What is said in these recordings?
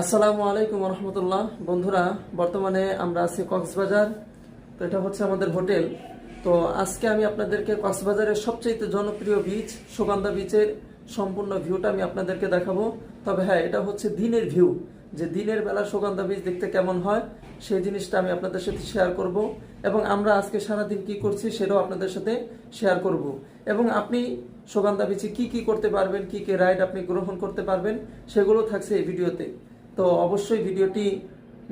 আসসালামু আলাইকুম রহমতুল্লাহ বন্ধুরা, বর্তমানে আমরা আছি কক্সবাজার। তো এটা হচ্ছে আমাদের হোটেল। তো আজকে আমি আপনাদেরকে কক্সবাজারের সবচেয়ে জনপ্রিয় বিচ সুগন্ধা বিচের সম্পূর্ণ ভিউটা আমি আপনাদেরকে দেখাবো। তবে হ্যাঁ এটা হচ্ছে দিনের ভিউ যে দিনের বেলা সুগন্ধা বিচ দেখতে কেমন হয়, সেই জিনিসটা আমি আপনাদের সাথে শেয়ার করব। এবং আমরা আজকে সারাদিন কি করছি, সেটাও আপনাদের সাথে শেয়ার করব। এবং আপনি সুগন্ধা বিচে কি কি করতে পারবেন, কি কি রাইড আপনি গ্রহণ করতে পারবেন, সেগুলো থাকছে এই ভিডিওতে তো অবশ্যই ভিডিওটি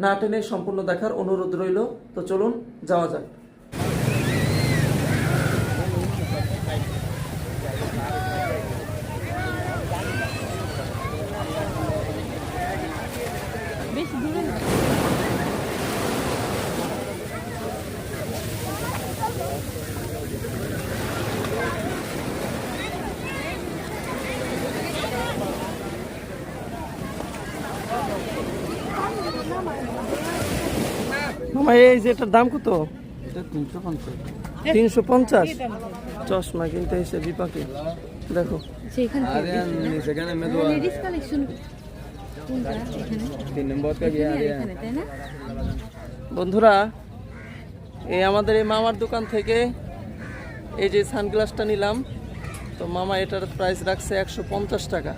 না টেনে সম্পূর্ণ দেখার অনুরোধ রইল। তো চলুন যাওয়া যাক। এই যে এটার দাম কত? তিনশো পঞ্চাশ। চশমা কিনতে এসে বিপাকে। দেখো। না? বন্ধুরা এই আমাদের এই মামার দোকান থেকে এই যে সানগ্লাসটা নিলাম। তো মামা এটার প্রাইস রাখছে একশো পঞ্চাশ টাকা।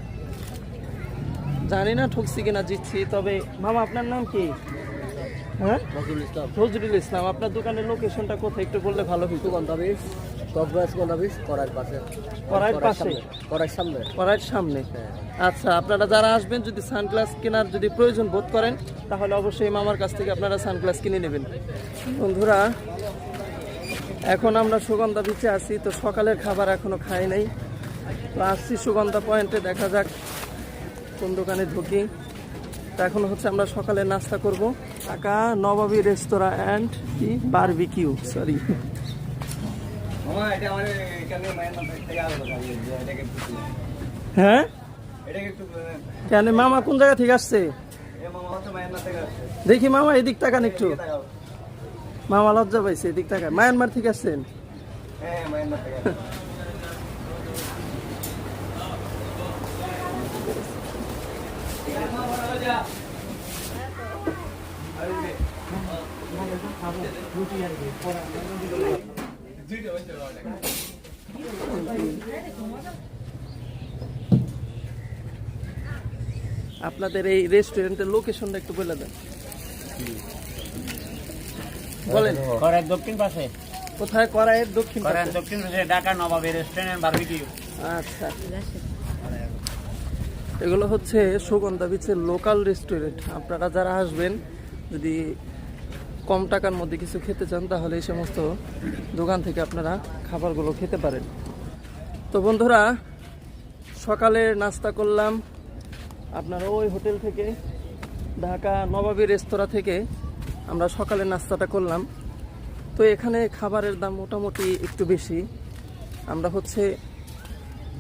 জানি না ঠকছি কিনা জিতছি তবে মামা আপনার নাম কি? হ্যাঁ? নজরুল ইসলাম। আপনার দোকানের লোকেশনটা কোথায়? একটু বললে ভালো হতো বিষ করার পাশে। পাশে? করার সামনে। সামনে? আচ্ছা আপনারা যারা আসবেন যদি সানগ্লাস কেনার যদি প্রয়োজন বোধ করেন তাহলে অবশ্যই মামার কাছ থেকে আপনারা সানগ্লাস কিনে নেবেন। বন্ধুরা এখন আমরা সুগন্ধা বিচে আছি তো সকালের খাবার এখনও খাই নাই। তো আসছি সুগন্ধা পয়েন্টে দেখা যাক কোন দোকানে ঢুকি। তো এখন হচ্ছে আমরা সকালে নাস্তা করব। ঢাকা নবাবী রেস্তোরাঁ অ্যান্ড কি? বারবিকিউ সরি থেকে হ্যাঁ? কেন মামা কোন জায়গা থেকে আসছে? থেকে দেখি মামা এদিক তাকান একটু। মামা লজ্জা পাইছে এদিক তাকান। মায়ানমার থেকে আসছেন? হ্যাঁ মায়ের আপনাদের এই রেস্টুরেন্টের লোকেশনটা একটু বলে দেন। বলেন। করেন দক্ষিণ পাশে। কোথায়? করাইয়ের দক্ষিণ পাশে? দক্ষিণ পাশে ঢাকা নবাবের রেস্টুরেন্ট বারবিকিউ আচ্ছা। এগুলো হচ্ছে সুগন্ধা বিচের লোকাল রেস্টুরেন্ট আপনারা যারা আসবেন যদি কম টাকার মধ্যে কিছু খেতে চান, তাহলে এই সমস্ত দোকান থেকে আপনারা খাবারগুলো খেতে পারেন। তো বন্ধুরা, সকালে নাস্তা করলাম। আপনারা ওই হোটেল থেকে, ঢাকা নবাবী রেস্তোরাঁ থেকে আমরা সকালে নাস্তাটা করলাম। তো এখানে খাবারের দাম মোটামুটি একটু বেশি। আমরা হচ্ছে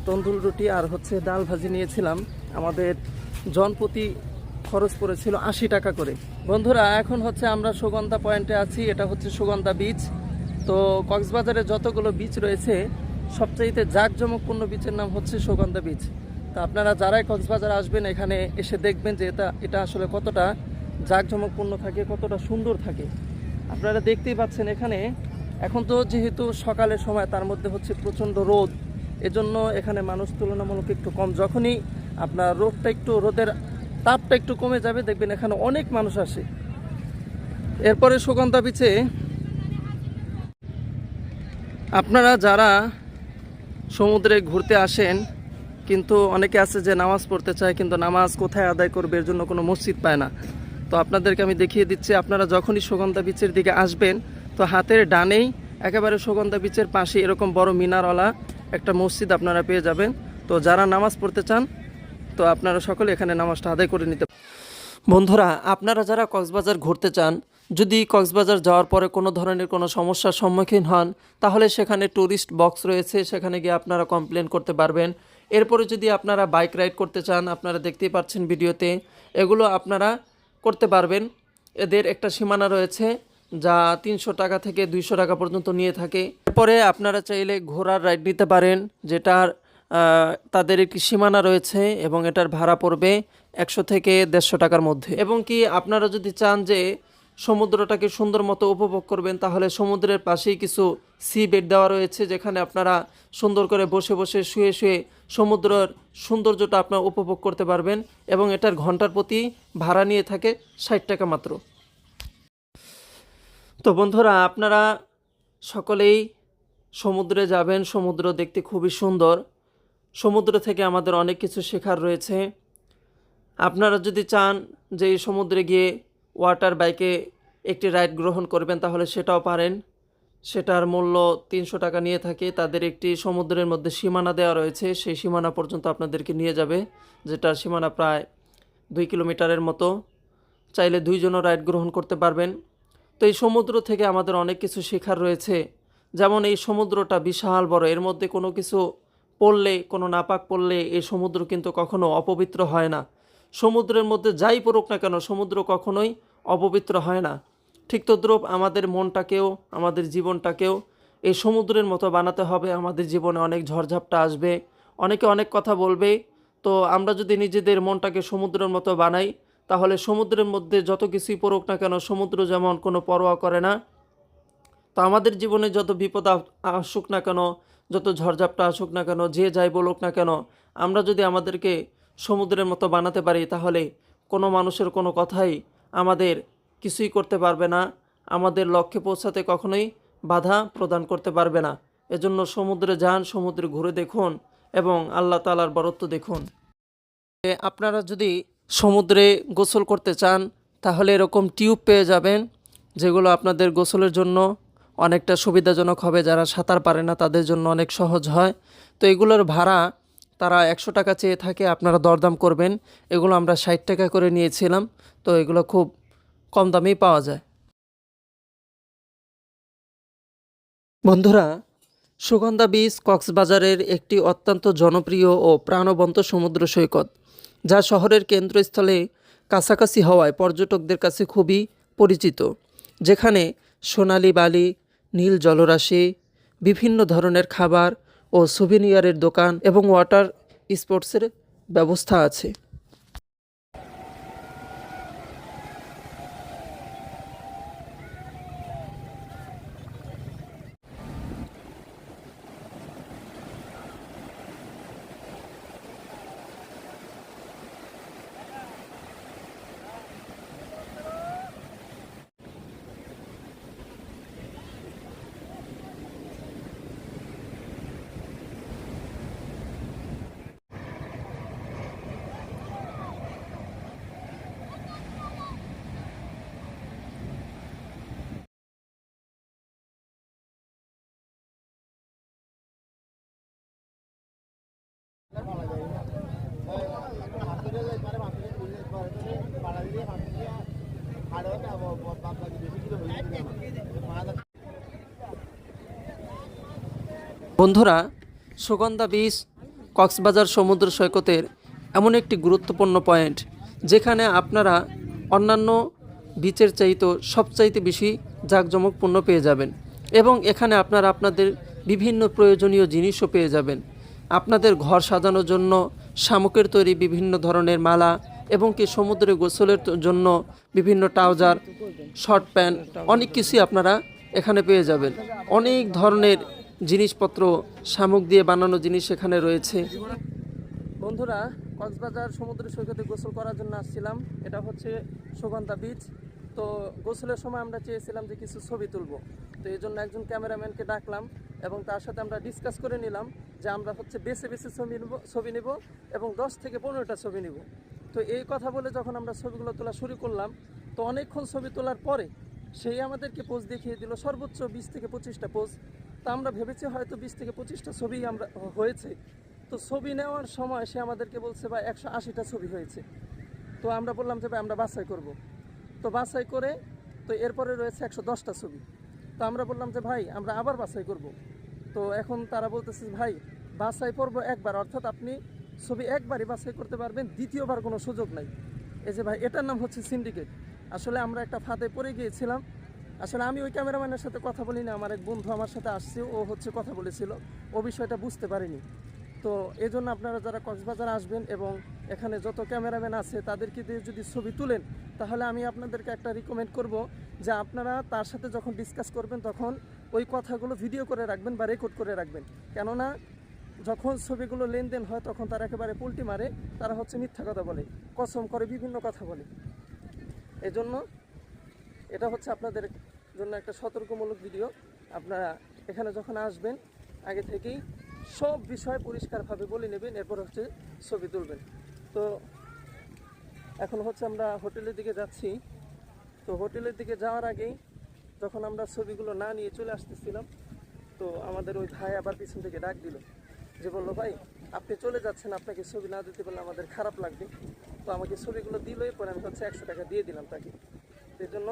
তন্দুল রুটি আর হচ্ছে ডাল ভাজি নিয়েছিলাম। আমাদের জনপ্রতি খরচ পড়েছিল আশি টাকা করে। বন্ধুরা, এখন হচ্ছে আমরা সুগন্ধা পয়েন্টে আছি। এটা হচ্ছে সুগন্ধা বিচ তো কক্সবাজারে যতগুলো বিচ রয়েছে, সবচাইতে জাঁকজমকপূর্ণ বিচের নাম হচ্ছে সুগন্ধা বিচ তা আপনারা যারাই কক্সবাজার আসবেন, এখানে এসে দেখবেন যে এটা এটা আসলে কতটা জাঁকজমকপূর্ণ থাকে, কতটা সুন্দর থাকে। আপনারা দেখতেই পাচ্ছেন এখানে, এখন তো যেহেতু সকালের সময়, তার মধ্যে হচ্ছে প্রচণ্ড রোদ। এজন্য এখানে মানুষ তুলনামূলক একটু কম। যখনই আপনার রোদটা একটু রোদের তাপটা একটু কমে যাবে, দেখবেন এখানে অনেক মানুষ আসে। এরপরে সুগন্ধা বিচে আপনারা যারা সমুদ্রে ঘুরতে আসেন, কিন্তু অনেকে আছে যে নামাজ পড়তে চায়, কিন্তু নামাজ কোথায় আদায় করবে, এর জন্য কোনো মসজিদ পায় না। তো আপনাদেরকে আমি দেখিয়ে দিচ্ছি, আপনারা যখনই সুগন্ধা বিচের দিকে আসবেন, তো হাতের ডানেই একেবারে সুগন্ধা বিচের পাশে এরকম বড় মিনারওয়ালা একটা মসজিদ আপনারা পেয়ে যাবেন। তো যারা নামাজ পড়তে চান তো আপনারা সকলে এখানে নামাজটা আদায় করে নিতে বন্ধুরা, আপনারা যারা কক্সবাজার ঘুরতে চান, যদি কক্সবাজার যাওয়ার পরে কোনো ধরনের কোনো সমস্যার সম্মুখীন হন, তাহলে সেখানে ট্যুরিস্ট বক্স রয়েছে, সেখানে গিয়ে আপনারা কমপ্লেন করতে পারবেন। এরপরে যদি আপনারা বাইক রাইড করতে চান, আপনারা দেখতেই পাচ্ছেন ভিডিওতে, এগুলো আপনারা করতে পারবেন। এদের একটা সীমানা রয়েছে, যা তিনশো টাকা থেকে দুইশো টাকা পর্যন্ত নিয়ে থাকে। এরপরে আপনারা চাইলে ঘোড়ার রাইড নিতে পারেন, যেটার তাদের একটি সীমানা রয়েছে এবং এটার ভাড়া পড়বে একশো থেকে দেড়শো টাকার মধ্যে। এবং কি আপনারা যদি চান যে সমুদ্রটাকে সুন্দর মতো উপভোগ করবেন, তাহলে সমুদ্রের পাশেই কিছু সি বেড দেওয়া রয়েছে, যেখানে আপনারা সুন্দর করে বসে বসে শুয়ে শুয়ে সমুদ্রের সৌন্দর্যটা আপনারা উপভোগ করতে পারবেন এবং এটার ঘণ্টার প্রতি ভাড়া নিয়ে থাকে ষাট টাকা মাত্র। তো বন্ধুরা, আপনারা সকলেই সমুদ্রে যাবেন, সমুদ্র দেখতে খুবই সুন্দর। সমুদ্র থেকে আমাদের অনেক কিছু শেখার রয়েছে। আপনারা যদি চান যে এই সমুদ্রে গিয়ে ওয়াটার বাইকে একটি রাইড গ্রহণ করবেন, তাহলে সেটাও পারেন। সেটার মূল্য তিনশো টাকা নিয়ে থাকে। তাদের একটি সমুদ্রের মধ্যে সীমানা দেওয়া রয়েছে। সেই সীমানা পর্যন্ত আপনাদেরকে নিয়ে যাবে, যেটার সীমানা প্রায় দুই কিলোমিটারের মতো। চাইলে দুইজনও রাইড গ্রহণ করতে পারবেন। তো এই সমুদ্র থেকে আমাদের অনেক কিছু শেখার রয়েছে। যেমন এই সমুদ্রটা বিশাল বড়, এর মধ্যে কোনো কিছু পড়লে, কোনো নাপাক পড়লে এই সমুদ্র কিন্তু কখনো অপবিত্র হয় না। সমুদ্রের মধ্যে যাই পড়ুক না কেন, সমুদ্র কখনোই অপবিত্র হয় না। ঠিক তদ্রূপ আমাদের মনটাকেও, আমাদের জীবনটাকেও এই সমুদ্রের মতো বানাতে হবে। আমাদের জীবনে অনেক ঝড়ঝাপটা আসবে। অনেকে অনেক কথা বলবে। তো আমরা যদি নিজেদের মনটাকে সমুদ্রের মতো বানাই, তাহলে সমুদ্রের মধ্যে যত কিছুই পড়ুক না কেন, সমুদ্র যেমন কোনো পরোয়া করে না, তো আমাদের জীবনে যত বিপদ আসুক না কেন যত ঝড়ঝাপটা আসুক না কেন, যে যাই বলুক না কেন, আমরা যদি আমাদেরকে সমুদ্রের মতো বানাতে পারি, তাহলে কোনো মানুষের কোনো কথাই আমাদের কিছুই করতে পারবে না। আমাদের লক্ষ্যে পৌঁছাতে কখনোই বাধা প্রদান করতে পারবে না। এজন্য সমুদ্রে যান, সমুদ্রে ঘুরে দেখুন এবং আল্লাহ তালার বরত্ব দেখুন। আপনারা যদি সমুদ্রে গোসল করতে চান, তাহলে এরকম টিউব পেয়ে যাবেন, যেগুলো আপনাদের গোসলের জন্য অনেকটা সুবিধাজনক হবে যারা সাঁতার পারে না, তাদের জন্য অনেক সহজ হয়। তো এগুলোর ভাড়া তারা একশো টাকা চেয়ে থাকে, আপনারা দরদাম করবেন। এগুলো আমরা ষাট টাকা করে নিয়েছিলাম, তো এগুলো খুব কম দামেই পাওয়া যায়। বন্ধুরা, সুগন্ধা বীচ কক্সবাজারের একটি অত্যন্ত জনপ্রিয় ও প্রাণবন্ত সমুদ্র সৈকত, যা শহরের কেন্দ্রস্থলে কাছাকাছি হওয়ায় পর্যটকদের কাছে খুবই পরিচিত, যেখানে সোনালি বালি নীল জলরাশি বিভিন্ন ধরনের খাবার ও সুভিনিয়ারের দোকান এবং ওয়াটার স্পোর্টসের ব্যবস্থা আছে। বন্ধুরা, সুগন্ধা বীচ কক্সবাজার সমুদ্র সৈকতের এমন একটি গুরুত্বপূর্ণ পয়েন্ট যেখানে আপনারা অন্যান্য বিচের চাইতেও সবচাইতে বেশি জাঁকজমকপূর্ণ পেয়ে যাবেন এবং এখানে আপনারা আপনাদের বিভিন্ন প্রয়োজনীয় জিনিসও পেয়ে যাবেন। আপনাদের ঘর সাজানোর জন্য শামুকের তৈরি বিভিন্ন ধরনের মালা এবং কি সমুদ্রে গোসলের জন্য বিভিন্ন ট্রাউজার, শর্ট প্যান্ট, অনেক কিছুই আপনারা এখানে পেয়ে যাবেন। অনেক ধরনের জিনিসপত্র, শামুক দিয়ে বানানো জিনিস এখানে রয়েছে। বন্ধুরা, কক্সবাজার সমুদ্র সৈকতে গোসল করার জন্য আসছিলাম। এটা হচ্ছে সুগন্ধা বিচ তো গোসলের সময় আমরা চেয়েছিলাম যে কিছু ছবি তুলব। তো এই জন্য একজন ক্যামেরাম্যানকে ডাকলাম এবং তার সাথে আমরা ডিসকাস করে নিলাম যে আমরা হচ্ছে বেছে বেছে ছবি নেব ছবি নেব এবং দশ থেকে পনেরোটা ছবি নেব। তো এই কথা বলে যখন আমরা ছবিগুলো তোলা শুরু করলাম, তো অনেকক্ষণ ছবি তোলার পরে সেই আমাদেরকে পোজ দেখিয়ে দিল সর্বোচ্চ বিশ থেকে পঁচিশটা পোজ তা আমরা ভেবেছি হয়তো বিশ থেকে পঁচিশটা ছবি আমরা হয়েছে। তো ছবি নেওয়ার সময় সে আমাদেরকে বলছে, ভাই, একশো আশিটা ছবি হয়েছে। তো আমরা বললাম যে, ভাই, আমরা বাছাই করব। তো বাছাই করে, তো এরপরে রয়েছে একশো দশটা ছবি। তো আমরা বললাম যে, ভাই, আমরা আবার বাছাই করব। তো এখন তারা বলতেছে, ভাই, বাছাই করব একবার, অর্থাৎ আপনি ছবি একবারই বাছাই করতে পারবেন, দ্বিতীয়বার কোনো সুযোগ নাই। এই যে ভাই, এটার নাম হচ্ছে সিন্ডিকেট আসলে আমরা একটা ফাঁদে পড়ে গিয়েছিলাম। আসলে আমি ওই ক্যামেরাম্যানের সাথে কথা বলি না, আমার এক বন্ধু আমার সাথে আসছে, ও হচ্ছে কথা বলেছিল। ও বিষয়টা বুঝতে পারিনি। তো এই জন্য আপনারা যারা কক্সবাজার আসবেন এবং এখানে যত ক্যামেরাম্যান আছে, তাদেরকে দিয়ে যদি ছবি তুলেন, তাহলে আমি আপনাদেরকে একটা রিকমেন্ড করব যে আপনারা তার সাথে যখন ডিসকাস করবেন, তখন ওই কথাগুলো ভিডিও করে রাখবেন বা রেকর্ড করে রাখবেন। কেননা যখন ছবিগুলো লেনদেন হয়, তখন তারা একেবারে পোল্টি মারে। তারা হচ্ছে মিথ্যা কথা বলে, কসম করে বিভিন্ন কথা বলে। এজন্য এটা হচ্ছে আপনাদের জন্য একটা সতর্কমূলক ভিডিও। আপনারা এখানে যখন আসবেন, আগে থেকেই সব বিষয় পরিষ্কারভাবে বলে নেবেন, এরপর হচ্ছে ছবি তুলবেন। তো এখন হচ্ছে আমরা হোটেলের দিকে যাচ্ছি। তো হোটেলের দিকে যাওয়ার আগেই যখন আমরা ছবিগুলো না নিয়ে চলে আসতেছিলাম, তো আমাদের ওই ভাই আবার পিছন থেকে ডাক দিল। যে বলল ভাই আপনি চলে যাচ্ছেন আপনাকে ছবি না দিতে পারলে আমাদের খারাপ লাগবে। তো আমাকে ছবিগুলো দিলই পরে আমি হচ্ছে একশো টাকা দিয়ে দিলাম তাকে। এর জন্য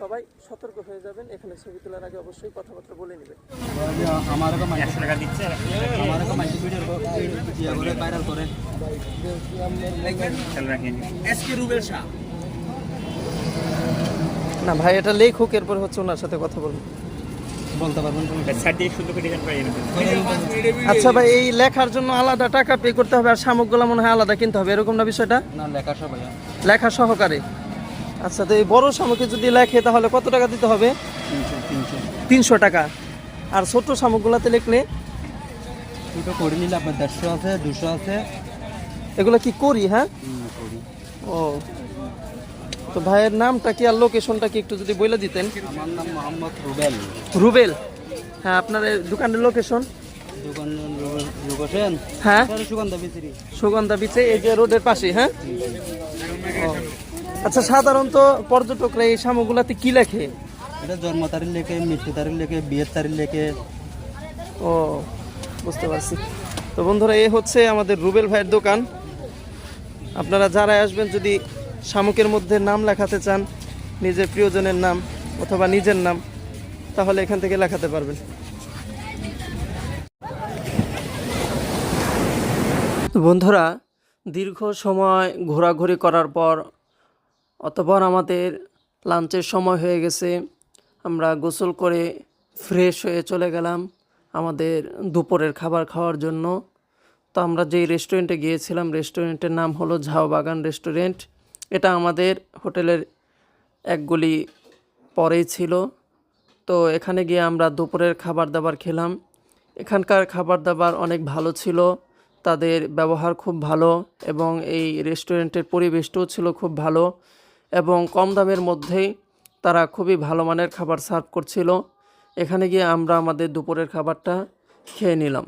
সবাই সতর্ক হয়ে যাবেন এখানে ছবি তোলার আগে অবশ্যই কথাবার্তা বলে নেবেন। না ভাই এটা লেখুক এরপর হচ্ছে ওনার সাথে কথা বলব। বলতে পারবেন আচ্ছা ভাই এই লেখার জন্য আলাদা টাকা পে করতে হবে আর সামগ্রীগুলো মনে হয় আলাদা কিনতে হবে এরকম না বিষয়টা? না লেখা সহকারে। আচ্ছা তো এই বড় সামগ্রী যদি লেখে তাহলে কত টাকা দিতে হবে? তিনশো টাকা। আর ছোট সামগ্রীগুলোতে লিখলে? দুটো করে নিলে আপনার দেড়শো আছে দুশো আছে। এগুলো কি করি হ্যাঁ? ও। তো ভাইয়ের নামটা কি আর লোকেশনটা কি একটু যদি বলে দিতেন? আমার নাম মোহাম্মদ রুবেল। রুবেল। হ্যাঁ আপনার দোকানের লোকেশন হ্যাঁ। সুগন্ধা বিচরি। সুগন্ধা বিচে এই যে রোডের পাশে হ্যাঁ। আচ্ছা সাধারণত পর্যটকরা এই কি লেখে? এটা জন্ম তারিখ লেখে মৃত্যু তারিখ লেখে বিয়ের তারিখ লেখে। ও বুঝতে পারছি। তো বন্ধুরা এ হচ্ছে আমাদের রুবেল ভাইয়ের দোকান। আপনারা যারা আসবেন যদি শামুকের মধ্যে নাম লেখাতে চান, নিজের প্রিয়জনের নাম অথবা নিজের নাম, তাহলে এখান থেকে লেখাতে পারবেন। বন্ধুরা, দীর্ঘ সময় ঘোরাঘুরি করার পর অতপর আমাদের লাঞ্চের সময় হয়ে গেছে। আমরা গোসল করে ফ্রেশ হয়ে চলে গেলাম আমাদের দুপুরের খাবার খাওয়ার জন্য। তো আমরা যেই রেস্টুরেন্টে গিয়েছিলাম রেস্টুরেন্টের নাম হলো ঝাও বাগান রেস্টুরেন্ট এটা আমাদের হোটেলের এক গলি পরেই ছিল। তো এখানে গিয়ে আমরা দুপুরের খাবার দাবার খেলাম। এখানকার খাবার দাবার অনেক ভালো ছিল, তাদের ব্যবহার খুব ভালো এবং এই রেস্টুরেন্টের পরিবেশটাও ছিল খুব ভালো এবং কম দামের মধ্যেই তারা খুবই ভালো মানের খাবার সার্ভ করছিল। এখানে গিয়ে আমরা আমাদের দুপুরের খাবারটা খেয়ে নিলাম।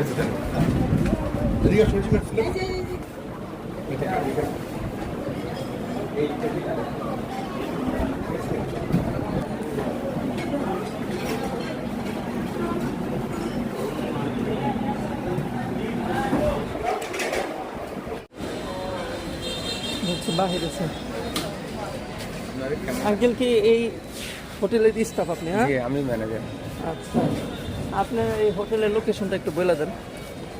হচ্ছে বাহির আছে। আঙ্কেল কি এই হোটেলের স্টাফ আপনি হ্যাঁ? আমি ম্যানেজার আচ্ছা। আপনার এই হোটেলের লোকেশনটা একটু বলে দেন।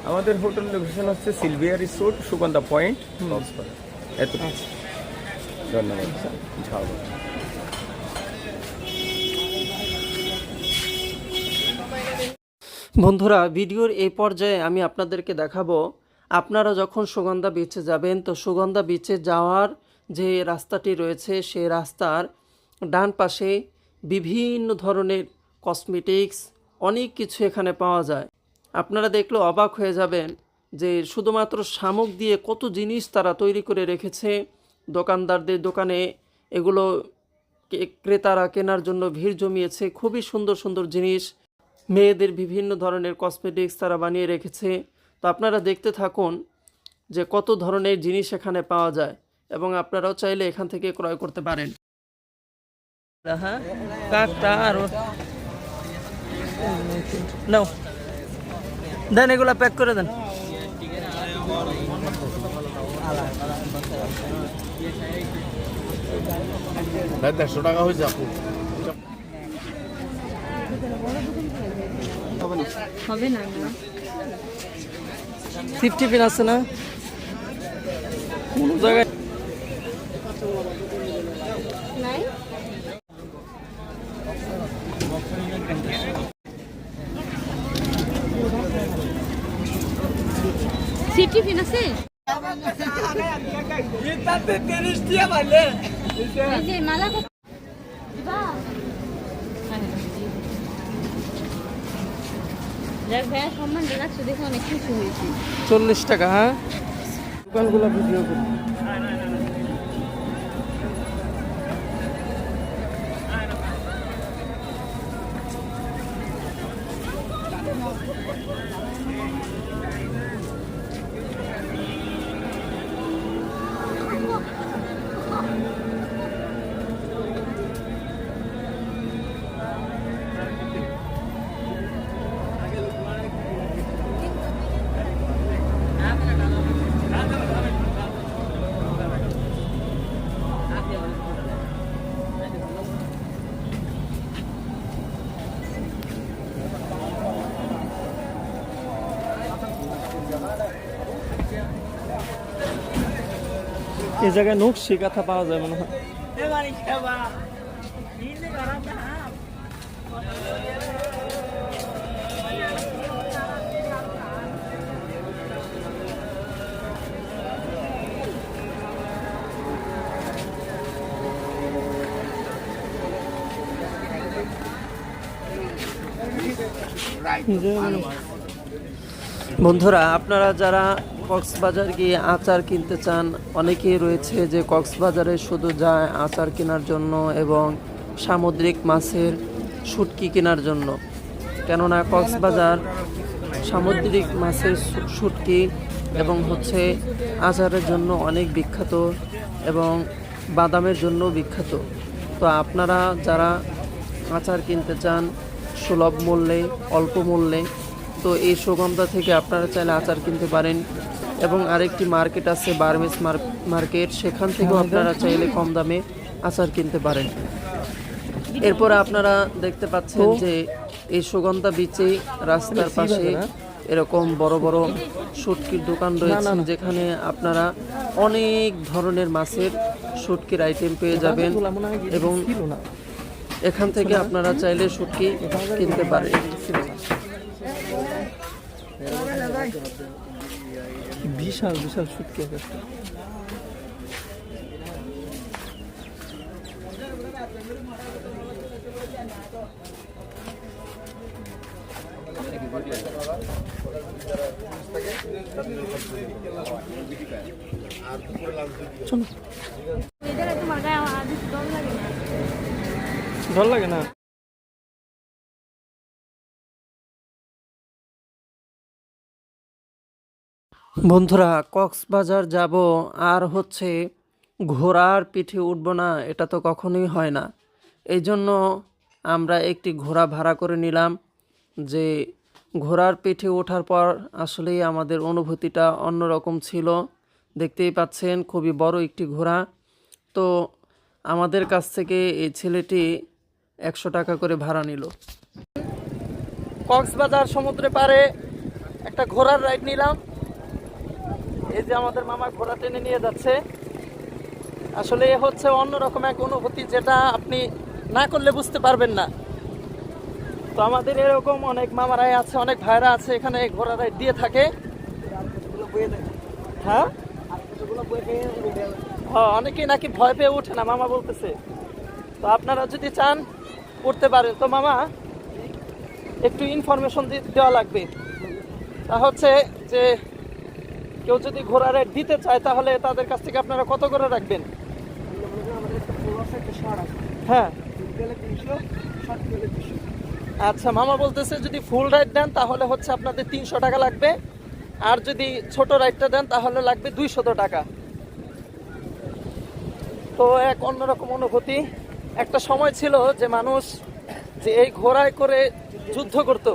আমাদের হোটেল লোকেশন হচ্ছে সিলভিয়া রিসোর্ট সুগন্ধা পয়েন্ট এত আচ্ছা। ধন্যবাদ ঝাউবাগ বন্ধুরা ভিডিওর এই পর্যায়ে আমি আপনাদেরকে দেখাবো আপনারা যখন সুগন্ধা বিচে যাবেন তো সুগন্ধা বিচে যাওয়ার যে রাস্তাটি রয়েছে সেই রাস্তার ডান পাশে বিভিন্ন ধরনের কসমেটিক্স অনেক কিছু এখানে পাওয়া যায়। আপনারা দেখলে অবাক হয়ে যাবেন যে শুধুমাত্র শামুক দিয়ে কত জিনিস তারা তৈরি করে রেখেছে। দোকানদারদের দোকানে এগুলো ক্রেতারা কেনার জন্য ভিড় জমিয়েছে। খুবই সুন্দর সুন্দর জিনিস। মেয়েদের বিভিন্ন ধরনের কসমেটিক্স তারা বানিয়ে রেখেছে। তো আপনারা দেখতে থাকুন যে কত ধরনের জিনিস এখানে পাওয়া যায় এবং আপনারাও চাইলে এখান থেকে ক্রয় করতে পারেন। হ্যাঁ দেন এগুলা প্যাক করে দেন। দেড়শো টাকা হয়েছে আপু। হবে না না ফিফটি পিন আছে না? কোনো জায়গায় নাই সিটি ফিন আছে এই যে মালা কত দিবা হ্যাঁ, জি। যাক ভাইয়া সম্মান রাখছো দেখে অনেক খুশি হয়েছি চল্লিশ টাকা হ্যাঁ? দোকানগুলো ভিডিও করি এই জায়গায় নকশি কাঁথা পাওয়া যায় মনে হয়। বন্ধুরা, আপনারা যারা কক্সবাজার গিয়ে আচার কিনতে চান, অনেকেই রয়েছে যে কক্সবাজারে শুধু যায় আচার কেনার জন্য এবং সামুদ্রিক মাছের শুটকি কেনার জন্য। কেননা কক্সবাজার সামুদ্রিক মাছের শুটকি এবং হচ্ছে আচারের জন্য অনেক বিখ্যাত এবং বাদামের জন্য বিখ্যাত। তো আপনারা যারা আচার কিনতে চান, সুলভ মূল্যে, অল্প মূল্যে তো এই সুগন্ধা থেকে আপনারা চাইলে আচার কিনতে পারেন। এবং আরেকটি মার্কেট আছে বার্মেস মার্কেট। সেখান থেকেও আপনারা চাইলে কম দামে আচার কিনতে পারেন। এরপর আপনারা দেখতে পাচ্ছেন যে এই সুগন্ধা বিচে রাস্তার পাশে এরকম বড় বড় শুটকির দোকান রয়েছে যেখানে আপনারা অনেক ধরনের মাছের শুটকির আইটেম পেয়ে যাবেন এবং এখান থেকে আপনারা চাইলে শুটকি কিনতে পারেন। বিশাল বিশাল এক একটা। ডর লাগে না? বন্ধুরা, কক্সবাজার যাব আর হচ্ছে ঘোড়ার পিঠে উঠব না, এটা তো কখনোই হয় না। এই জন্য আমরা একটি ঘোড়া ভাড়া করে নিলাম, যে ঘোড়ার পিঠে ওঠার পর আসলেই আমাদের অনুভূতিটা অন্যরকম ছিল। দেখতেই পাচ্ছেন, খুবই বড় একটি ঘোড়া। তো আমাদের কাছ থেকে এই ছেলেটি একশো টাকা করে ভাড়া নিল। কক্সবাজার সমুদ্রে পারে একটা ঘোড়ার রাইড নিলাম। এই যে আমাদের মামা ঘোড়া টেনে নিয়ে যাচ্ছে। আসলে এ হচ্ছে অন্যরকম এক অনুভূতি যেটা আপনি না করলে বুঝতে পারবেন না। তো আমাদের এরকম অনেক মামারাই আছে, অনেক ভাইরা আছে এখানে ঘোড়া রাইড দিয়ে থাকে। হ্যাঁ? হ্যাঁ অনেকেই নাকি ভয় পেয়ে ওঠে না, মামা বলতেছে। তো আপনারা যদি চান, করতে পারেন। তো মামা, একটু ইনফরমেশন দেওয়া লাগবে। তা হচ্ছে যে কেউ যদি ঘোড়া রেট দিতে চায়, তাহলে তাদের কাছ থেকে আপনারা কত করে রাখবেন? হ্যাঁ। আচ্ছা মামা বলতেছে যদি ফুল রাইড দেন তাহলে হচ্ছে আপনাদের তিনশো টাকা লাগবে। আর যদি ছোট রাইডটা দেন, তাহলে লাগবে দুইশত টাকা। তো এক অন্যরকম অনুভূতি। একটা সময় ছিল যে মানুষ যে এই ঘোড়ায় করে যুদ্ধ করত।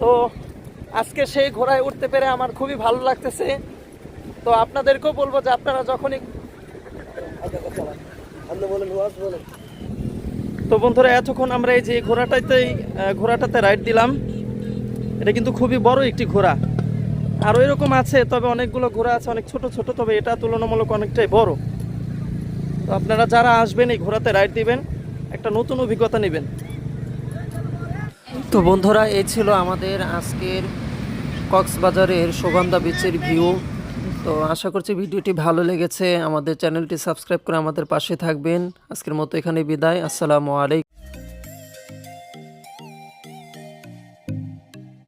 তো আজকে সেই ঘোড়ায় উঠতে পেরে আমার খুবই ভালো লাগতেছে। তো আপনাদেরকেও বলব যে আপনারা যখনই তো বন্ধুরা, এতক্ষণ আমরা এই যে ঘোড়াটাতেই ঘোড়াটাতে রাইড দিলাম। এটা কিন্তু খুবই বড় একটি ঘোড়া। আরও এরকম আছে, তবে অনেকগুলো ঘোড়া আছে, অনেক ছোট ছোট, তবে এটা তুলনামূলক অনেকটাই বড়। তো আপনারা যারা আসবেন এই ঘোড়াতে রাইড দিবেন, একটা নতুন অভিজ্ঞতা নেবেন। তো বন্ধুরা এই ছিল আমাদের আজকের কক্সবাজারের সুগন্ধা বিচের ভিউ তো আশা করছি ভিডিওটি ভালো লেগেছে। আমাদের চ্যানেলটি সাবস্ক্রাইব করে আমাদের পাশে থাকবেন। আজকের মতো এখানে বিদায়। আসসালামু আলাইকুম।